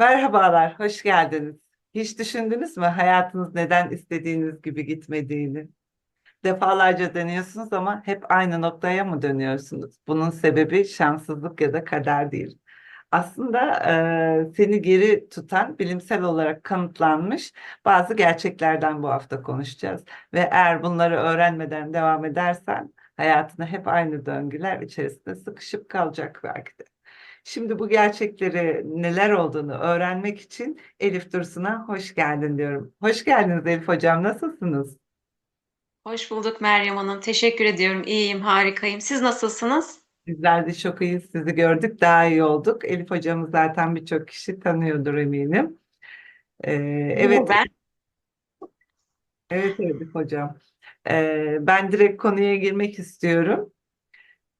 Merhabalar, hoş geldiniz. Hiç düşündünüz mü hayatınız neden istediğiniz gibi gitmediğini? Defalarca deniyorsunuz ama hep aynı noktaya mı dönüyorsunuz? Bunun sebebi şanssızlık ya da kader değil. Aslında eee, seni geri tutan bilimsel olarak kanıtlanmış bazı gerçeklerden bu hafta konuşacağız. Ve eğer bunları öğrenmeden devam edersen hayatına hep aynı döngüler içerisinde sıkışıp kalacak belki de. Şimdi bu gerçekleri neler olduğunu öğrenmek için Elif Dursun'a hoş geldin diyorum. Hoş geldiniz Elif Hocam, nasılsınız? Hoş bulduk Meryem Hanım. Teşekkür ediyorum. İyiyim, harikayım. Siz nasılsınız? Bizler de çok iyiyiz, sizi gördük, daha iyi olduk. Elif Hocam'ı zaten birçok kişi tanıyordur eminim. Ee, evet, Ben evet Elif Hocam. Ee, ben direkt konuya girmek istiyorum.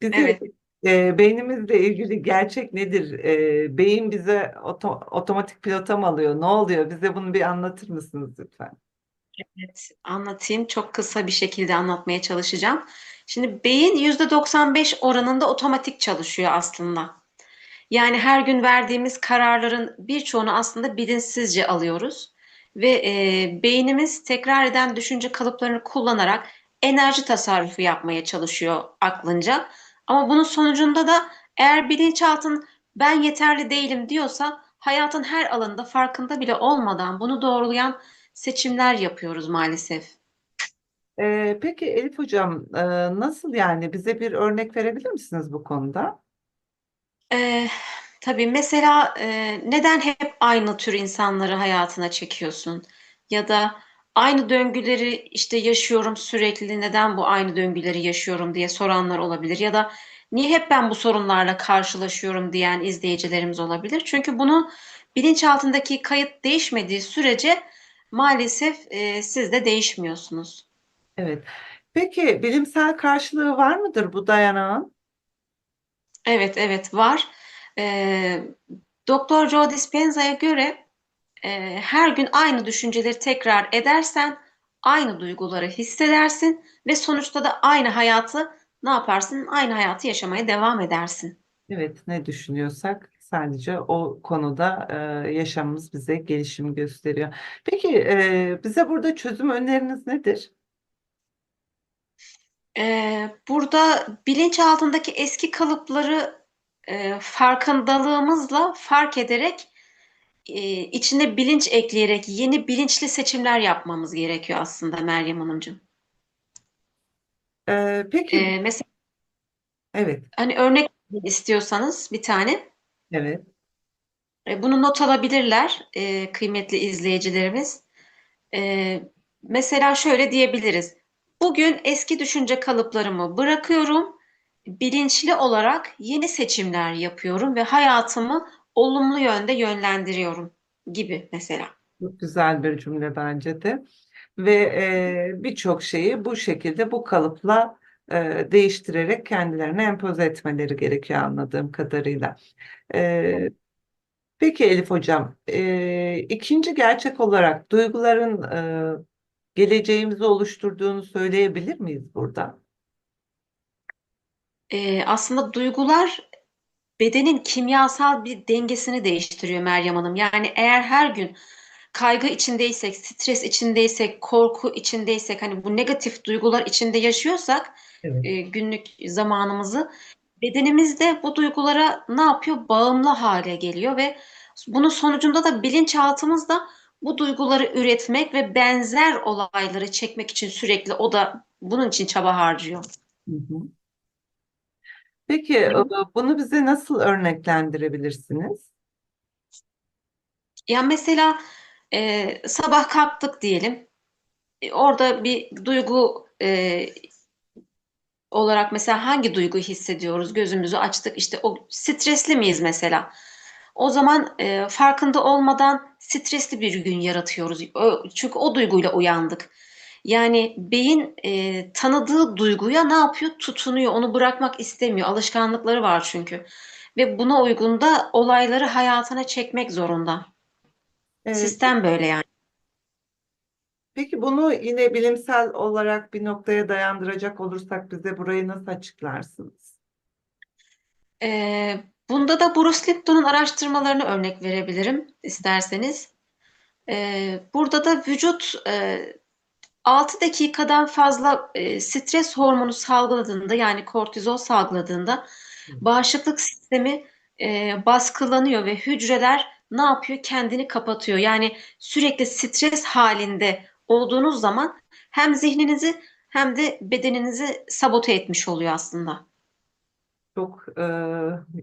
Bizi evet. E, beynimizle ilgili gerçek nedir? E, beyin bize oto- otomatik pilota mı alıyor? Ne oluyor? Bize bunu bir anlatır mısınız lütfen? Evet, anlatayım. Çok kısa bir şekilde anlatmaya çalışacağım. Şimdi beyin %95 oranında otomatik çalışıyor aslında. Yani her gün verdiğimiz kararların birçoğunu aslında bilinçsizce alıyoruz. Ve e, beynimiz tekrar eden düşünce kalıplarını kullanarak enerji tasarrufu yapmaya çalışıyor aklınca. Ama bunun sonucunda da eğer bilinçaltın ben yeterli değilim diyorsa hayatın her alanında farkında bile olmadan bunu doğrulayan seçimler yapıyoruz maalesef. Ee, peki Elif Hocam, e, nasıl yani? Bize bir örnek verebilir misiniz bu konuda? Ee, tabii mesela e, neden hep aynı tür insanları hayatına çekiyorsun? Ya da aynı döngüleri işte yaşıyorum sürekli neden bu aynı döngüleri yaşıyorum diye soranlar olabilir. Ya da niye hep ben bu sorunlarla karşılaşıyorum diyen izleyicilerimiz olabilir. Çünkü bunu bilinçaltındaki kayıt değişmediği sürece maalesef e, siz de değişmiyorsunuz. Evet. Peki bilimsel karşılığı var mıdır bu dayanağın? Evet, evet var. Ee, Doktor Joe Dispenza'ya göre e, her gün aynı düşünceleri tekrar edersen aynı duyguları hissedersin ve sonuçta da aynı hayatı ne yaparsın? Aynı hayatı yaşamaya devam edersin. Evet, ne düşünüyorsak sadece o konuda e, yaşamımız bize gelişim gösteriyor. Peki e, bize burada çözüm öneriniz nedir? Ee, burada bilinçaltındaki eski kalıpları e, farkındalığımızla fark ederek e, içine bilinç ekleyerek yeni bilinçli seçimler yapmamız gerekiyor aslında Meryem Hanımcığım. E, peki, Ee, mesela evet, hani örnek istiyorsanız bir tane evet. e, bunu not alabilirler e, kıymetli izleyicilerimiz. E, mesela şöyle diyebiliriz. Bugün eski düşünce kalıplarımı bırakıyorum, bilinçli olarak yeni seçimler yapıyorum ve hayatımı olumlu yönde yönlendiriyorum gibi mesela. Çok güzel bir cümle bence de. Ve e, birçok şeyi bu şekilde, bu kalıpla e, değiştirerek kendilerine empoze etmeleri gerekiyor anladığım kadarıyla. E, peki Elif Hocam, e, ikinci gerçek olarak duyguların e, geleceğimizi oluşturduğunu söyleyebilir miyiz burada? E, aslında duygular bedenin kimyasal bir dengesini değiştiriyor Meryem Hanım. Yani eğer her gün kaygı içindeysek, stres içindeysek, korku içindeysek, hani bu negatif duygular içinde yaşıyorsak Evet. e, günlük zamanımızı bedenimiz de bu duygulara ne yapıyor? Bağımlı hale geliyor ve bunun sonucunda da bilinçaltımız da bu duyguları üretmek ve benzer olayları çekmek için sürekli o da bunun için çaba harcıyor. Hı hı. Peki bunu bize nasıl örneklendirebilirsiniz? Ya mesela e, sabah kalktık diyelim. E, orada bir duygu e, olarak mesela hangi duyguyu hissediyoruz? Gözümüzü açtık işte o stresli miyiz mesela? O zaman e, farkında olmadan stresli bir gün yaratıyoruz. O- çünkü o duyguyla uyandık. Yani beyin e, tanıdığı duyguya ne yapıyor? Tutunuyor. Onu bırakmak istemiyor. Alışkanlıkları var çünkü. Ve buna uygun da olayları hayatına çekmek zorunda. E, Sistem böyle yani. peki bunu yine bilimsel olarak bir noktaya dayandıracak olursak bize burayı nasıl açıklarsınız? Ee, Bunda da Bruce Lipton'un araştırmalarını örnek verebilirim isterseniz. Ee, burada da vücut e, 6 dakikadan fazla e, stres hormonu salgıladığında yani kortizol salgıladığında bağışıklık sistemi e, baskılanıyor ve hücreler ne yapıyor? Kendini kapatıyor. Yani sürekli stres halinde olduğunuz zaman hem zihninizi hem de bedeninizi sabote etmiş oluyor aslında. Çok e,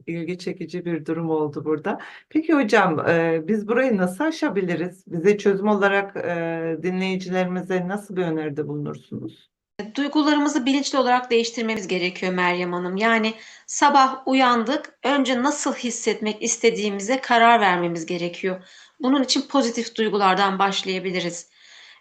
ilgi çekici bir durum oldu burada. Peki hocam, e, biz burayı nasıl aşabiliriz? Bize çözüm olarak e, dinleyicilerimize nasıl bir öneride bulunursunuz? Duygularımızı bilinçli olarak değiştirmemiz gerekiyor Meryem Hanım. Yani sabah uyandık, önce nasıl hissetmek istediğimize karar vermemiz gerekiyor. Bunun için pozitif duygulardan başlayabiliriz.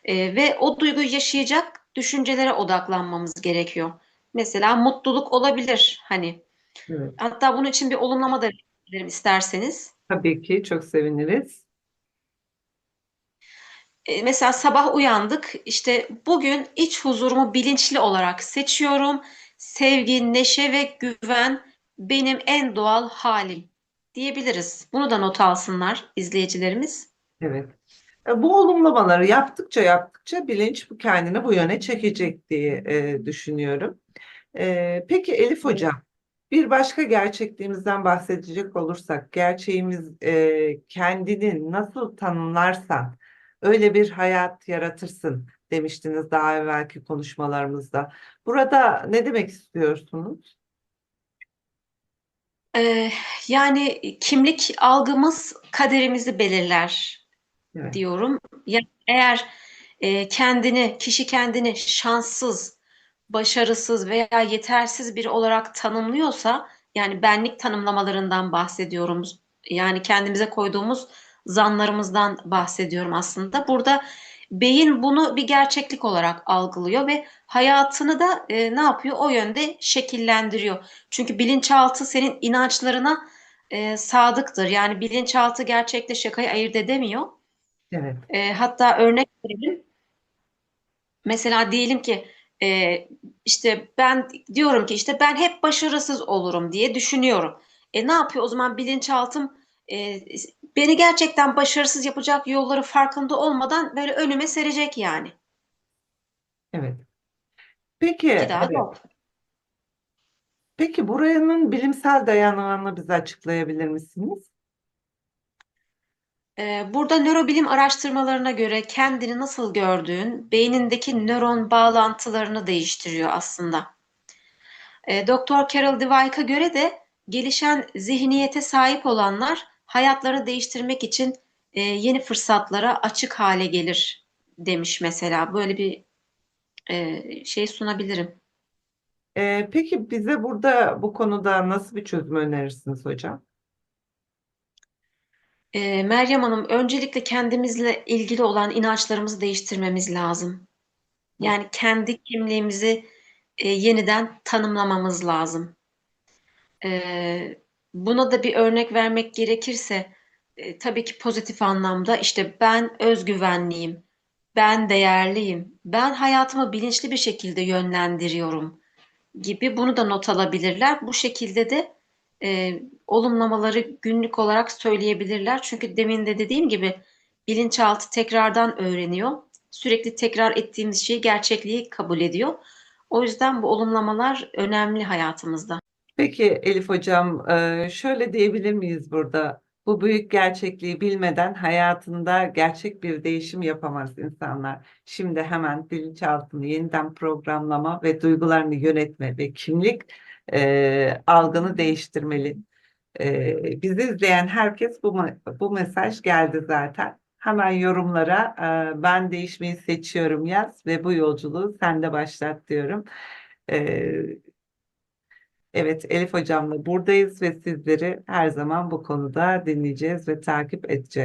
Ee, ve o duyguyu yaşayacak düşüncelere odaklanmamız gerekiyor. Mesela mutluluk olabilir hani. Evet, Hatta bunun için bir olumlama da verebilirim isterseniz. tabii ki çok seviniriz. E, Mesela sabah uyandık, işte bugün iç huzurumu bilinçli olarak seçiyorum. Sevgi, neşe ve güven benim en doğal halim diyebiliriz. Bunu da not alsınlar izleyicilerimiz. Evet. E, Bu olumlamaları yaptıkça yaptıkça bilinç bu kendini bu yöne çekecek diye e, düşünüyorum. E, peki Elif Hocam, bir başka gerçekliğimizden bahsedecek olursak, gerçeğimiz e, kendini nasıl tanımlarsan öyle bir hayat yaratırsın demiştiniz daha evvelki konuşmalarımızda. Burada ne demek istiyorsunuz? E, yani kimlik algımız kaderimizi belirler Evet, diyorum. Yani eğer e, kendini, kişi kendini şanssız, başarısız veya yetersiz biri olarak tanımlıyorsa, yani benlik tanımlamalarından bahsediyorum. Yani kendimize koyduğumuz zanlarımızdan bahsediyorum aslında. Burada beyin bunu bir gerçeklik olarak algılıyor ve hayatını da e, ne yapıyor? O yönde şekillendiriyor. Çünkü bilinçaltı senin inançlarına e, sadıktır. Yani bilinçaltı gerçekle şakayı ayırt edemiyor. evet, E, hatta örnek verelim. Mesela diyelim ki e, işte ben diyorum ki işte ben hep başarısız olurum diye düşünüyorum. E ne yapıyor o zaman bilinçaltım e, beni gerçekten başarısız yapacak yolları farkında olmadan böyle önüme serecek yani. evet. Peki, Bir daha evet. yok. Peki buranın bilimsel dayanağını bize açıklayabilir misiniz? E, burada nörobilim araştırmalarına göre kendini nasıl gördüğün beynindeki nöron bağlantılarını değiştiriyor aslında. E, Doktor Carol Dweck'a göre de gelişen zihniyete sahip olanlar hayatlarını değiştirmek için e, yeni fırsatlara açık hale gelir demiş mesela. Böyle bir e, şey sunabilirim. Ee, peki bize burada bu konuda nasıl bir çözüm önerirsiniz hocam? E, Meryem Hanım, öncelikle kendimizle ilgili olan inançlarımızı değiştirmemiz lazım. Yani kendi kimliğimizi e, yeniden tanımlamamız lazım. E, buna da bir örnek vermek gerekirse, e, tabii ki pozitif anlamda işte ben özgüvenliyim, ben değerliyim, ben hayatımı bilinçli bir şekilde yönlendiriyorum gibi bunu da not alabilirler. Bu şekilde de e, olumlamaları günlük olarak söyleyebilirler. Çünkü demin de dediğim gibi bilinçaltı tekrardan öğreniyor. Sürekli tekrar ettiğimiz şeyi gerçekliği kabul ediyor. O yüzden bu olumlamalar önemli hayatımızda. Peki Elif hocam, e, şöyle diyebilir miyiz burada? Bu büyük gerçekliği bilmeden hayatında gerçek bir değişim yapamaz insanlar. Şimdi hemen bilinçaltını yeniden programlama ve duygularını yönetme ve kimlik e, algını değiştirmeli. E, bizi izleyen herkes bu, bu mesaj geldi zaten. Hemen yorumlara e, ben değişmeyi seçiyorum yaz ve bu yolculuğu sen de başlat diyorum. E, Evet, Elif hocamla buradayız ve sizleri her zaman bu konuda dinleyeceğiz ve takip edeceğiz.